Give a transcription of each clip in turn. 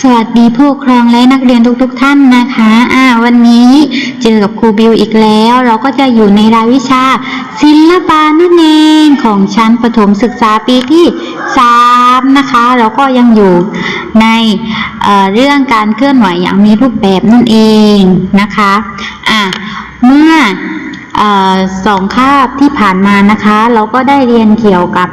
สวัสดีผู้ปกครองและนักเรียนทุกๆทท่านนะคะอ่าวันนี้เจอกับครูบิวอีกแล้ว เราก็จะอยู่ในรายวิชา ศิลปะนั่นเองของชั้นประถมศึกษาปีที่สามนะคะ เราก็ยังอยู่ในเเรื่องการเคลื่อนไหวอย่างมีรูปแบบนั่นเองนะคะอ่าเมื่ออสองคาบที่ผ่านมานะคะ เราก็ได้เรียนเกี่ยวกับ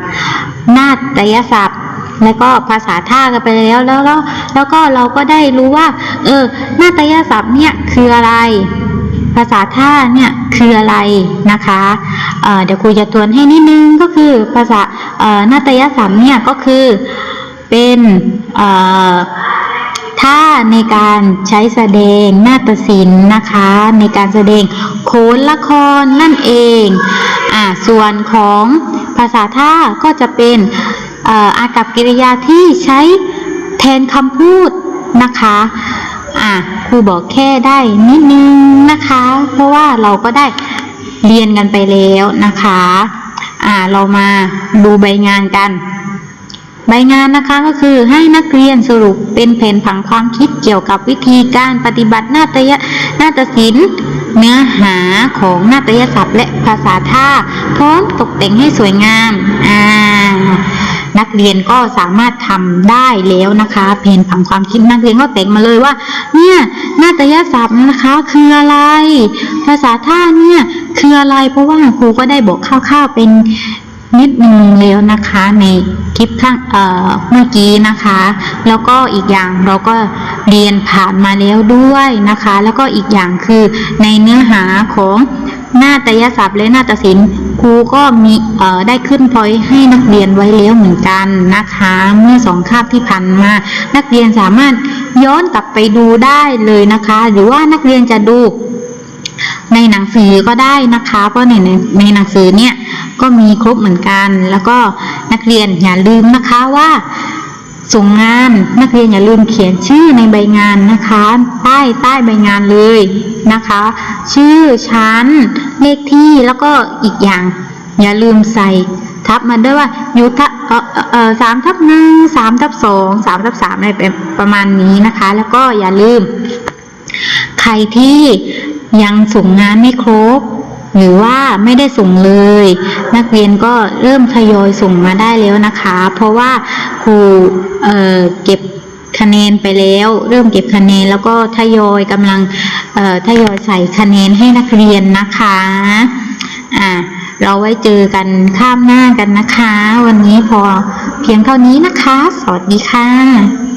นาฏยศัพท์ แล้วก็ภาษาท่ากันไปแล้วแล้วแล้วแล้วก็เราก็ได้รู้ว่า เออนาฏยศัพท์เนี่ยคืออะไร ภาษาท่าเนี่ยคืออะไรนะคะเเดี๋ยวครูจะทวนให้นิดนึงก็คือภาษาเอ่อนาฏยศัพท์เนี่ยก็คือเป็นท่าในการใช้แสดงนาฏศิลป์นะคะ ในการแสดงโขนละครนั่นเองอ่าส่วนของภาษาท่าก็จะเป็น อ่ากับกิริยาที่ใช้แทนคำพูดนะคะอ่าครูบอกแค่ได้นิดนึงนะคะ เพราะว่าเราก็ได้เรียนกันไปแล้วนะคะอ่าเรามาดูใบงานกัน ใบงานนะคะก็คือให้นักเรียนสรุปเป็นแผนผังความคิดเกี่ยวกับวิธีการปฏิบัตินาฏยนาฏศิลป์เนื้อหาของนาฏยศัพท์และภาษาท่าพร้อมตกแต่งให้สวยงามอ่า นักเรียนก็สามารถทำได้แล้วนะคะ เพนผังความคิดนักเรียนก็แต่งมาเลยว่า เนี่ยนาฏยศัพท์นะคะ คืออะไร ภาษาท่าเนี่ยคืออะไร เพราะว่าครูก็ได้บอกคร่าวๆเป็นนิดนึงแล้วนะคะในคลิปข้างเอ่อเมื่อกี้นะคะ แล้วก็อีกอย่างเราก็เรียนผ่านมาแล้วด้วยนะคะ แล้วก็อีกอย่างคือในเนื้อหาของ หน้าฏยศัพท์และหน้าฏศิลป์ครูก็มีได้ขึ้นพอยให้นักเรียนไว้แล้วเหมือนกันนะคะ เมื่อสองคาบที่ผ่านมา นักเรียนสามารถย้อนกลับไปดูได้เลยนะคะ หรือว่านักเรียนจะดูในหนังสือก็ได้นะคะ เพราะในในในหนังสือเนี่ยก็มีครบเหมือนกัน แล้วก็นักเรียนอย่าลืมนะคะว่า ส่งงานนักเรียนอย่าลืมเขียนชื่อในใบงานนะคะใต้ใต้ใบงานเลยนะคะ ชื่อชั้นเลขที่แล้วก็อีกอย่าง อย่าลืมใส่ทับมาด้วยว่าอยู่ทับเออสามทับหนึ่งสามทับสองสามทับสามอะไรแบบประมาณนี้นะคะ แล้วก็อย่าลืม ใครที่ยังส่งงานไม่ครบ หรือว่าไม่ได้ส่งเลย นักเรียนก็เริ่มทยอยส่งมาได้แล้วนะคะ เพราะว่าครูเเก็บคะแนนไปแล้ว เริ่มเก็บคะแนนแล้วก็ทยอยกำลังทยอยใส่คะแนนให้นักเรียนนะคะอ่าเราไว้เจอกันข้ามหน้ากันนะคะ วันนี้พอเพียงเท่านี้นะคะ สวัสดีค่ะ